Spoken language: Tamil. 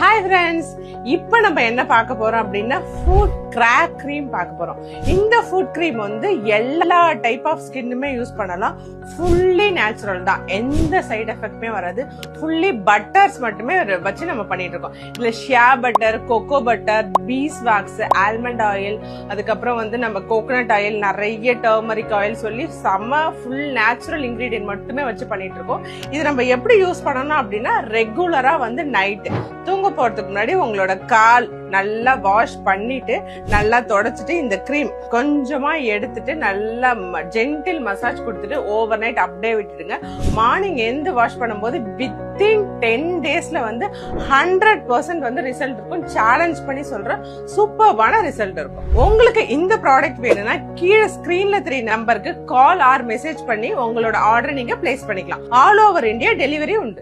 ஹாய் ஃப்ரெண்ட்ஸ் இப்போ நம்ம என்ன பார்க்க போறோம் அப்படின்னா ஃபுட் கிராக் க்ரீம் பார்க்க போறோம். இந்த ஃபுட் க்ரீம் வந்து எல்லா டைப் ஆஃப் ஸ்கின்னுமே யூஸ் பண்ணலாம். ஃபுல்லி நேச்சுரல் தான். எந்த சைடு எஃபெக்ட்டுமே வராது. ஃபுல்லி பட்டர்ஸ் மட்டுமே வச்சு நம்ம பண்ணிட்டு இருக்கோம். இதில் shea butter cocoa butter bees wax almond oil அதுக்கப்புறம் வந்து நம்ம கோகோனட் ஆயில் நிறைய டர்மரிக் ஆயில் சொல்லி செம்ம ஃபுல் நேச்சுரல் இன்க்ரீடியன்ட் மட்டுமே வச்சு பண்ணிட்டு இருக்கோம். இது நம்ம எப்படி யூஸ் பண்ணணும் அப்படின்னா ரெகுலராக வந்து நைட்டு தூங்க தூங்க போறதுக்கு முன்னாடி உங்களோட கால் நல்லா வாஷ் பண்ணிட்டு நல்லா தொடச்சிட்டு இந்த க்ரீம் கொஞ்சமா எடுத்துட்டு நல்லா ஜென்டில் மசாஜ் கொடுத்துட்டு ஓவர் நைட் அப்படியே விட்டுடுங்க. மார்னிங் எந்த வாஷ் பண்ணும்போது வித்தின் டென் டேஸ்ல வந்து ஹண்ட்ரட் பர்சன்ட் வந்து ரிசல்ட் இருக்கும். சேலஞ்ச் பண்ணி சொல்றேன். சூப்பர்வான ரிசல்ட் இருக்கும். உங்களுக்கு இந்த ப்ராடக்ட் வேணும்னா கீழே ஸ்கிரீன்ல த்ரீ நம்பருக்கு கால் ஆர் மெசேஜ் பண்ணி உங்களோட ஆர்டர் நீங்க பிளேஸ் பண்ணிக்கலாம். ஆல் ஓவர் இந்தியா டெலிவரி உண்டு.